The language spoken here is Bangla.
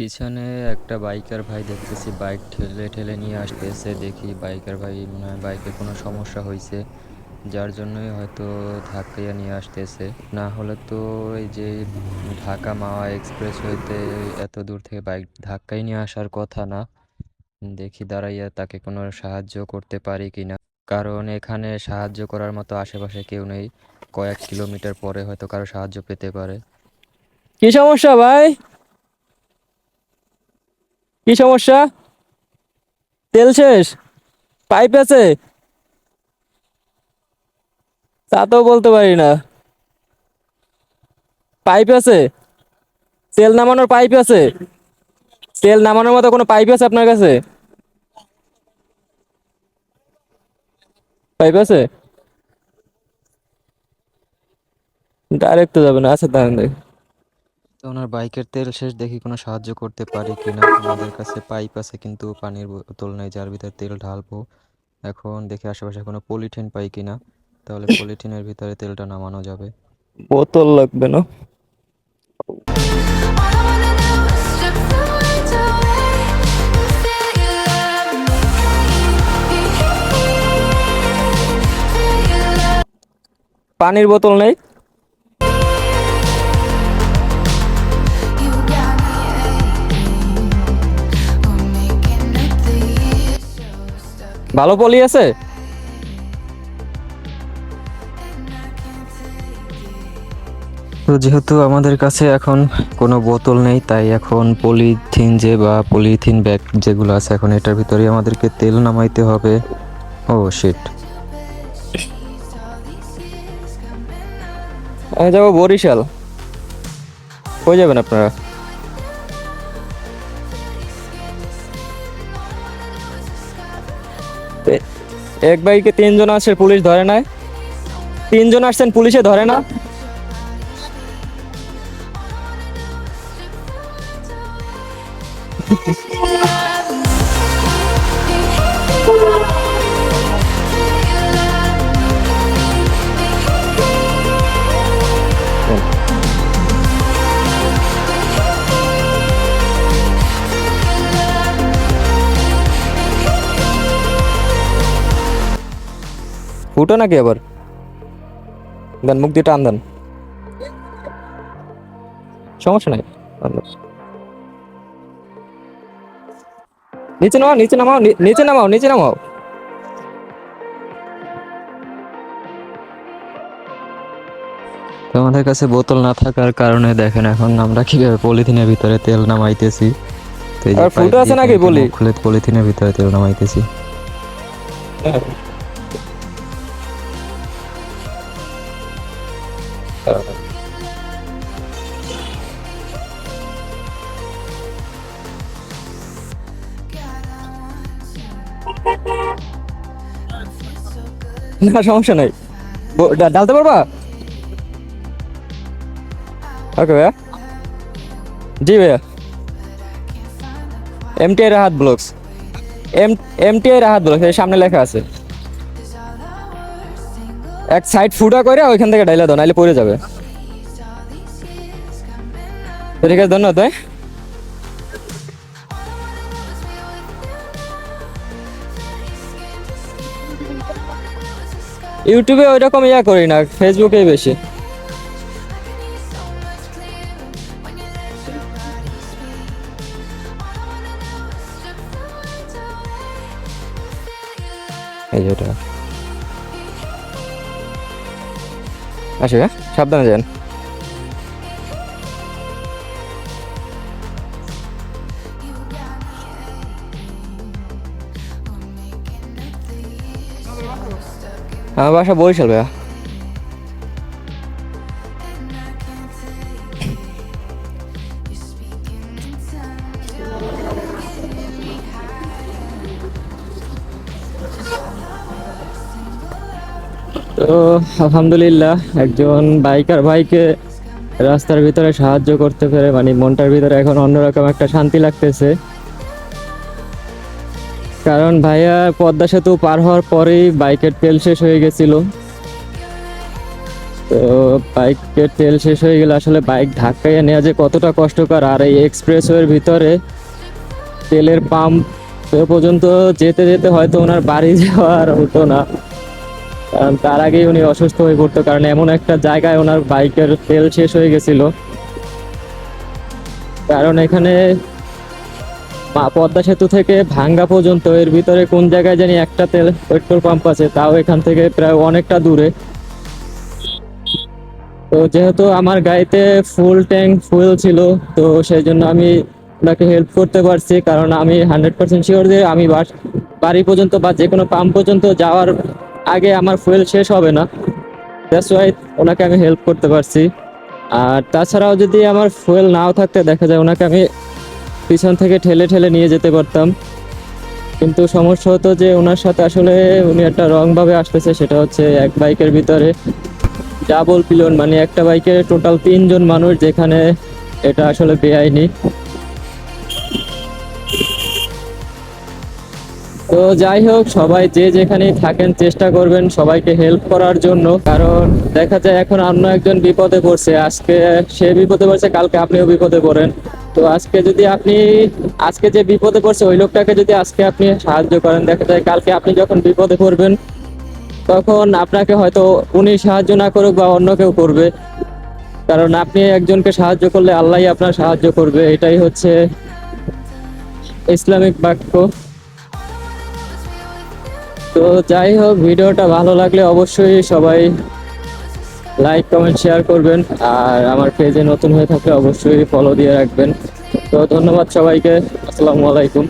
পিছনে একটা বাইকার ভাই দেখতেছি, বাইক ঠেলে ঠেলে নিয়ে আসতেছে, দেখি বাইকার ভাই মনে হয় বাইকে কোনো সমস্যা হয়েছে যার জন্যই হয়তো ধাক্কাইয়া নিয়ে আসতেছে। না হলে তো এই যে ঢাকা মাওয়া এক্সপ্রেস হইতে এত দূর থেকে বাইক ধাক্কাই নিয়ে আসার কথা না। দেখি দাঁড়াইয়া তাকে কোনো সাহায্য করতে পারি কিনা। কারণ এখানে সাহায্য করার মতো আশেপাশে কেউ নেই, কয়েক কিলোমিটার পরে হয়তো কারও সাহায্য পেতে পারে। কি সমস্যা ভাই? কি সমস্যা? তেল শেষ? পাইপ আছে? তা তো বলতে পারি না। পাইপ আছে? তেল নামানোর পাইপ আছে? তেল নামানোর মতো কোনো পাইপ আছে আপনার কাছে? পাইপ আছে? ডাইরেক্ট তো যাবে না। আচ্ছা তাহলে তো ওনার বাইকের তেল শেষ দেখি কোনো সাহায্য করতে পারি কিনা? আমাদের কাছে পাইপ আছে কিন্তু পানির বোতল নেই, যার ভিতরে তেল ঢালবো। এখন দেখি আশেপাশে কোনো পলিথিন পাই কিনা? তাহলে পলিথিনের ভিতরে তেলটা নামানো যাবে। বোতল লাগবে না। পানির বোতল wanna ভালো পলি আছে. তো যেহেতু আমাদের কাছে এখন কোনো বোতল নেই তাই এখন পলিথিন যে বা পলিথিন ব্যাগ যেগুলো আছে এখন এটার ভিতরে আমাদেরকে তেল নামাইতে হবে। ও শিট আমি যাব বরিশাল। হয়ে যাবেন আপনারা? এক বাইকে তিনজন আসছে পুলিশ ধরে নাই তিনজন আসছেন পুলিশে ধরে না। ফুটো নাকি আবার? দেন মুখ দিয়ে টান দেন। সমস্যা নাই। নিচে নামাও নিচে নামাও নিচে নামাও নিচে নামাও। তো আমাদের কাছে বোতল না থাকার কারণে দেখেন এখন আমরা কীভাবে পলিথিনের ভিতরে তেল নামাইতেছি। আর ফুটো আছে নাকি বলি? খুলে পলিথিনের ভিতরে তেল নামাইতেছি। না, সমস্যা নাই। ডালতে পারবা? ওকে ভাইয়া। জি ভাইয়া। MTI Rahat blogs M MTI Rahat blogs এর সামনে লেখা আছে। এক সাইড ফুটা করে ওইখান থেকে ডাইলা দাও, নাইলে পড়ে যাবে। ঠিক আছে, ধন্যবাদ, ভাই। ইউটিউবে ওই রকম ইয়া করি না ফেসবুকেই বেশি। এই যে আসে হ্যাঁ? সাবধানে যান। আমার বাসা বরিশাল ভাইয়া। তো আলহামদুলিল্লাহ, একজন বাইকার ভাইকে রাস্তার ভিতরে সাহায্য করতে পেরে মানে মনটার ভিতরে এখন অন্যরকম একটা শান্তি লাগতেছে। কারণ ভাইয়া পদ্মা সেতু পার হওয়ার পরেই বাইকের তেল শেষ হয়ে গেছিল। তো বাইকের তেল শেষ হয়ে গেলে আসলে বাইক ধাক্কাইয়ে নেওয়া যে কতটা কষ্টকর, আর এই এক্সপ্রেসওয়ের ভিতরে তেলের পাম্প পর্যন্ত যেতে যেতে হয়তো ওনার বাড়ি যাওয়ার হতো না। কারণ তার আগেই উনি অসুস্থ হয়ে পড়তো, কারণ এমন একটা জায়গায় ওনার বাইকের তেল শেষ হয়ে গেছিল। কারণ এখানে পদ্মা সেতু থেকে ভাঙ্গা পর্যন্ত, এর ভিতরে কোন জায়গায় জানি একটা তেল পেট্রোল পাম্প আছে, তাও এখান থেকে প্রায় অনেকটা দূরে। তো যেহেতু আমার গাড়িতে ফুল ট্যাঙ্ক ফুয়েল ছিল, তো সেই জন্য আমি ওনাকে হেল্প করতে পারছি, কারণ আমি হান্ড্রেড পার্সেন্ট শিওর যে আমি বাড়ি পর্যন্ত বা যে কোনো পাম্প পর্যন্ত যাওয়ার আগে আমার ফুয়েল শেষ হবে না। দ্যাটস ওয়াই ওনাকে আমি হেল্প করতে পারছি। আর তাছাড়াও যদি আমার ফুয়েল নাও থাকতে দেখা যায়, ওনাকে আমি পিছন থেকে ঠেলে ঠেলে নিয়ে যেতে পারতাম। কিন্তু সমস্যা হতো যে ওনার সাথে আসলে উনি একটা রংভাবে আসতেছে, সেটা হচ্ছে এক বাইকের ভিতরে ডাবল পিলন মানে একটা বাইকে টোটাল তিনজন মানুষ যেখানে এটা আসলে বেআইনি। তো যাই হোক, সবাই যে যেখানে থাকেন, চেষ্টা করবেন সবাইকে হেল্প করার জন্য। কারণ দেখা যায় এখন অন্য একজন বিপদে পড়ছে। আজকে সে বিপদে পড়ছে, কালকে আপনিও বিপদে পড়েন। তো আজকে যদি আপনি, আজকে যে বিপদে পড়ছে, ওই লোকটাকে যদি আজকে আপনি সাহায্য করেন, দেখা যায় কালকে আপনি যখন বিপদে পড়বেন, তখন আপনাকে হয়তো উনি সাহায্য না করুক বা অন্য কেউ করবে। কারণ আপনি একজনকে সাহায্য করলে আল্লাহই আপনার সাহায্য করবে। এটাই হচ্ছে ইসলামিক বাক্য। তো যাই হোক, ভিডিওটা ভালো লাগলে অবশ্যই সবাই লাইক কমেন্ট শেয়ার করবেন। আর আমার পেজে নতুন হয়ে থাকলে অবশ্যই ফলো দিয়ে রাখবেন। তো ধন্যবাদ সবাইকে। আসসালামু আলাইকুম।